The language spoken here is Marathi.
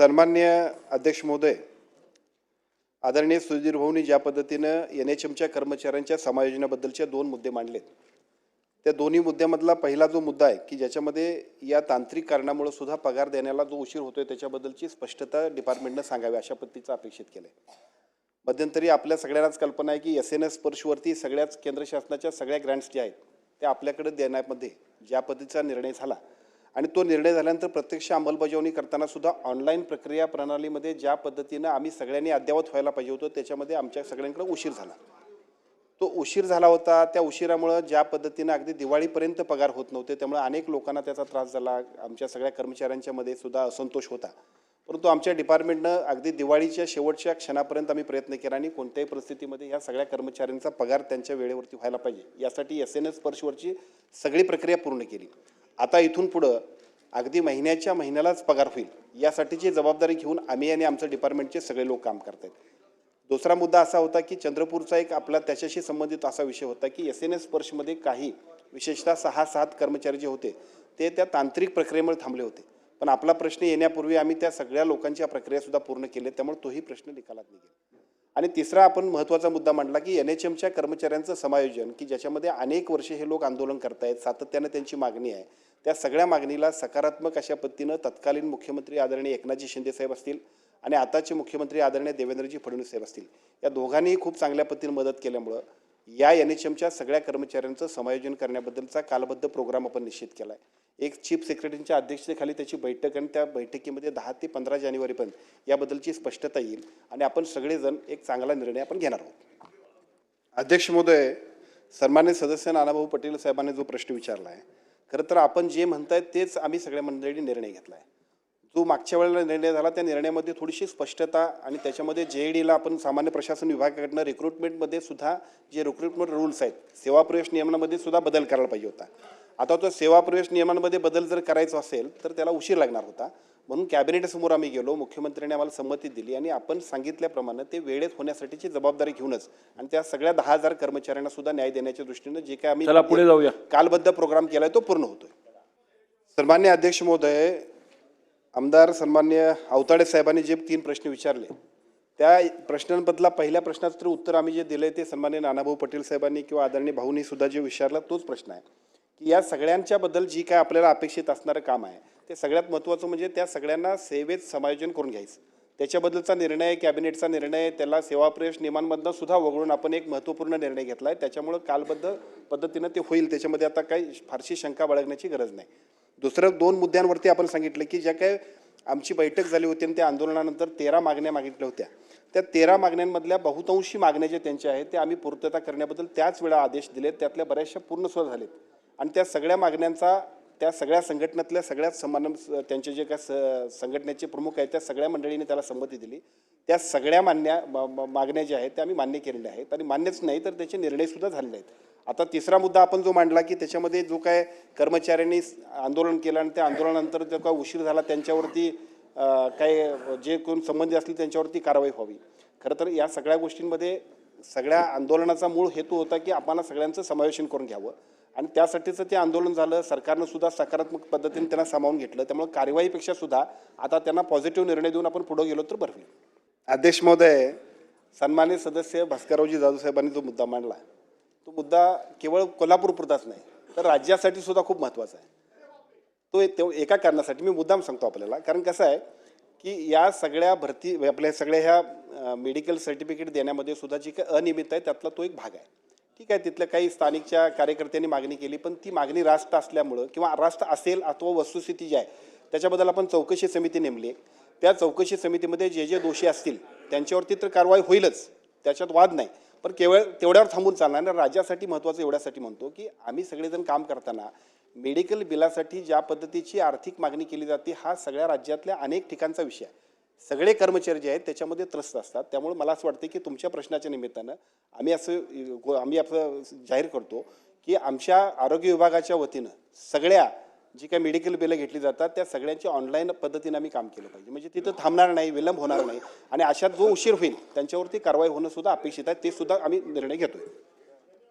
सन्मान्य अध्यक्ष महोदय आदरणीय सुधीर भाऊनी ज्या पद्धतीनं एन एच एमच्या कर्मचाऱ्यांच्या समायोजनाबद्दलचे दोन मुद्दे मांडलेत. त्या दोन्ही मुद्द्यामधला पहिला जो मुद्दा आहे की ज्याच्यामध्ये या तांत्रिक कारणामुळे सुद्धा पगार देण्याला जो उशीर होतोय त्याच्याबद्दलची स्पष्टता डिपार्टमेंटनं सांगावी अशा पद्धतीचं अपेक्षित केलं आहे मध्यंतरी आपल्या सगळ्यांनाच कल्पना आहे की एस एन एस स्पर्शवरती सगळ्याच केंद्र शासनाच्या सगळ्या ग्रँट्स ज्या आहेत त्या आपल्याकडे देण्यामध्ये ज्या पद्धतीचा निर्णय झाला आणि तो निर्णय झाल्यानंतर प्रत्यक्ष अंमलबजावणी करताना सुद्धा ऑनलाईन प्रक्रिया प्रणालीमध्ये ज्या पद्धतीनं आम्ही सगळ्यांनी अद्ययावत व्हायला पाहिजे होतो त्याच्यामध्ये आमच्या सगळ्यांकडे उशीर झाला. तो उशीर झाला होता. त्या उशिरामुळं ज्या पद्धतीनं अगदी दिवाळीपर्यंत पगार होत नव्हते त्यामुळे अनेक लोकांना त्याचा त्रास झाला. आमच्या सगळ्या कर्मचाऱ्यांच्यामध्ये सुद्धा असंतोष होता. परंतु आमच्या डिपार्टमेंटनं अगदी दिवाळीच्या शेवटच्या क्षणापर्यंत आम्ही प्रयत्न केला आणि कोणत्याही परिस्थितीमध्ये ह्या सगळ्या कर्मचाऱ्यांचा पगार त्यांच्या वेळेवरती व्हायला पाहिजे. यासाठी एस एन एस स्पर्शवरची सगळी प्रक्रिया पूर्ण केली. आता इथून पुढं अगदी महिन्याच्या महिन्यालाच पगार होईल यासाठीची जबाबदारी घेऊन आम्ही आणि आमचं डिपार्टमेंटचे सगळे लोक काम करत आहेत दुसरा मुद्दा असा होता की चंद्रपूरचा एक आपला त्याच्याशी संबंधित असा विषय होता की एस एन एस स्पर्शमध्ये काही विशेषतः सहा सात कर्मचारी जे होते ते त्या तांत्रिक प्रक्रियेमुळे थांबले होते. पण आपला प्रश्न येण्यापूर्वी आम्ही त्या सगळ्या लोकांच्या प्रक्रियासुद्धा पूर्ण केल्या त्यामुळे तोही प्रश्न निकालात निघेल. आणि तिसरा आपण महत्त्वाचा मुद्दा मांडला की एन एच एमच्या कर्मचाऱ्यांचं समायोजन की ज्याच्यामध्ये अनेक वर्षे हे लोक आंदोलन करतायत सातत्यानं त्यांची मागणी आहे. त्या सगळ्या मागणीला सकारात्मक अशा पद्धतीनं तत्कालीन मुख्यमंत्री आदरणीय एकनाथजी शिंदेसाहेब असतील आणि आताचे मुख्यमंत्री आदरणीय देवेंद्रजी फडणवीस साहेब असतील. या दोघांनीही खूप चांगल्या पद्धतीने मदत केल्यामुळं या एन एच एमच्या सगळ्या कर्मचाऱ्यांचं समायोजन करण्याबद्दलचा कालबद्ध प्रोग्राम आपण निश्चित केला आहे एक चीफ सेक्रेटरीच्या अध्यक्षतेखाली त्याची बैठक आणि त्या बैठकीमध्ये दहा ते पंधरा जानेवारीपर्यंत याबद्दलची स्पष्टता येईल आणि आपण सगळेजण एक चांगला निर्णय आपण घेणार आहोत. अध्यक्ष महोदय सन्मान्य सदस्य नानाभाऊ पटेल साहेबांनी जो प्रश्न विचारला आहे खरं तर आपण जे म्हणताय तेच आम्ही सगळ्या मंडळींनी निर्णय घेतला आहे जो मागच्या वेळेला निर्णय झाला त्या निर्णयामध्ये थोडीशी स्पष्टता आणि त्याच्यामध्ये जे डीला आपण सामान्य प्रशासन विभागाकडनं रिक्रुटमेंटमध्ये सुद्धा जे रिक्रुटमेंट रूल्स आहेत सेवा प्रवेश नियमनामध्ये सुद्धा बदल करायला पाहिजे होता. आता तो सेवा प्रवेश नियमांमध्ये बदल जर करायचा असेल तर त्याला उशीर लागणार होता. म्हणून कॅबिनेटसमोर आम्ही गेलो मुख्यमंत्र्यांनी आम्हाला संमती दिली आणि आपण सांगितल्याप्रमाणे ते वेळेत होण्यासाठीची जबाबदारी घेऊनच आणि त्या सगळ्या दहा हजार कर्मचाऱ्यांना सुद्धा न्याय देण्याच्या दृष्टीनं जे काय आम्ही पुढे जाऊया. कालबद्ध प्रोग्राम केलाय तो पूर्ण होतोय. सन्मान्य अध्यक्ष महोदय आमदार सन्मान्य अवताडे साहेबांनी जे तीन प्रश्न विचारले त्या प्रश्नांबद्दला पहिल्या प्रश्नाचं तर उत्तर आम्ही जे दिलंय ते सन्मान्य नानाभाऊ पटेल साहेबांनी किंवा आदरणीय भाऊनी सुद्धा जे विचारला तोच प्रश्न आहे. की या सगळ्यांच्याबद्दल जी काय आपल्याला अपेक्षित असणारं काम आहे ते सगळ्यात महत्त्वाचं म्हणजे त्या सगळ्यांना सेवेत समायोजन करून घ्यायचं. त्याच्याबद्दलचा निर्णय कॅबिनेटचा निर्णय त्याला सेवा प्रवेश नियमांमधनं सुद्धा वगळून आपण एक महत्त्वपूर्ण निर्णय घेतला आहे त्याच्यामुळं कालबद्ध पद्धतीनं ते होईल. त्याच्यामध्ये आता काही फारशी शंका बाळगण्याची गरज नाही. दुसरं दोन मुद्द्यांवरती आपण सांगितलं की ज्या काय आमची बैठक झाली होती आणि त्या आंदोलनानंतर तेरा मागण्या मागितल्या होत्या. त्या तेरा मागण्यांमधल्या बहुतांशी मागण्या ज्या त्यांच्या आहेत त्या आम्ही पूर्तता करण्याबद्दल त्याच वेळा आदेश दिलेत. त्यातल्या बऱ्याचशा पूर्ण सुद्धा झालेत. आणि त्या सगळ्या मागण्यांचा त्या सगळ्या संघटनेतल्या सगळ्याच समान त्यांचे जे काय स संघटनेचे प्रमुख आहेत त्या सगळ्या मंडळीने त्याला संमती दिली. त्या सगळ्या मान्या म- मागण्या ज्या आहेत त्या आम्ही मान्य केलेल्या आहेत. आणि मान्यच नाही तर त्याचे निर्णयसुद्धा झालेले आहेत आता तिसरा मुद्दा आपण जो मांडला की त्याच्यामध्ये जो काय कर्मचाऱ्यांनी आंदोलन केलं आणि त्या आंदोलनानंतर जो काय उशीर झाला त्यांच्यावरती काय जे कोण संबंधित असतील त्यांच्यावरती कारवाई व्हावी. खरं तर या सगळ्या गोष्टींमध्ये सगळ्या आंदोलनाचा मूळ हेतू होता की आम्हाला सगळ्यांचं समावेशन करून घ्यावं. आणि त्यासाठीचं ते आंदोलन झालं. सरकारनं सुद्धा सकारात्मक पद्धतीने त्यांना सामावून घेतलं. त्यामुळे कार्यवाहीपेक्षा सुद्धा आता त्यांना पॉझिटिव्ह निर्णय देऊन आपण पुढे गेलो तर बरं होईल. अध्यक्ष महोदय सन्मान्य सदस्य भास्कररावजी जाधव साहेबांनी जो मुद्दा मांडला तो मुद्दा केवळ कोल्हापूरपुरताच नाही तर राज्यासाठी सुद्धा खूप महत्त्वाचा आहे. तो तेव एका कारणासाठी मी मुद्दाम सांगतो आपल्याला. कारण कसं आहे की या सगळ्या भरती आपल्या सगळ्या ह्या मेडिकल सर्टिफिकेट देण्यामध्ये सुद्धा जी काही अनियमित आहे त्यातला तो एक भाग आहे. ठीक आहे तिथल्या काही स्थानिकच्या कार्यकर्त्यांनी मागणी केली पण ती मागणी रास्त असल्यामुळं किंवा रास्त असेल अथवा वस्तुस्थिती जी आहे त्याच्याबद्दल आपण चौकशी समिती नेमली. आहे त्या चौकशी समितीमध्ये जे जे दोषी असतील त्यांच्यावरती तर कारवाई होईलच त्याच्यात वाद नाही. पण केवळ तेवढ्यावर थांबून चालणार नाही. राज्यासाठी महत्त्वाचं एवढ्यासाठी म्हणतो की आम्ही सगळेजण काम करताना मेडिकल बिलासाठी ज्या पद्धतीची आर्थिक मागणी केली जाते हा सगळ्या राज्यातल्या अनेक ठिकाणचा विषय आहे. सगळे कर्मचारी जे आहेत त्याच्यामध्ये त्रस्त असतात. त्यामुळे मला असं वाटतं की तुमच्या प्रश्नाच्या निमित्तानं आम्ही असं आम्ही असं जाहीर करतो की आमच्या आरोग्य विभागाच्या वतीनं सगळ्या जी काही मेडिकल बिलं घेतली जातात त्या सगळ्यांची ऑनलाईन पद्धतीनं आम्ही काम केलं पाहिजे. म्हणजे तिथं थांबणार नाही विलंब होणार नाही. आणि अशात जो उशीर होईल त्यांच्यावरती कारवाई होणं सुद्धा अपेक्षित आहे. ते सुद्धा आम्ही निर्णय घेतोय.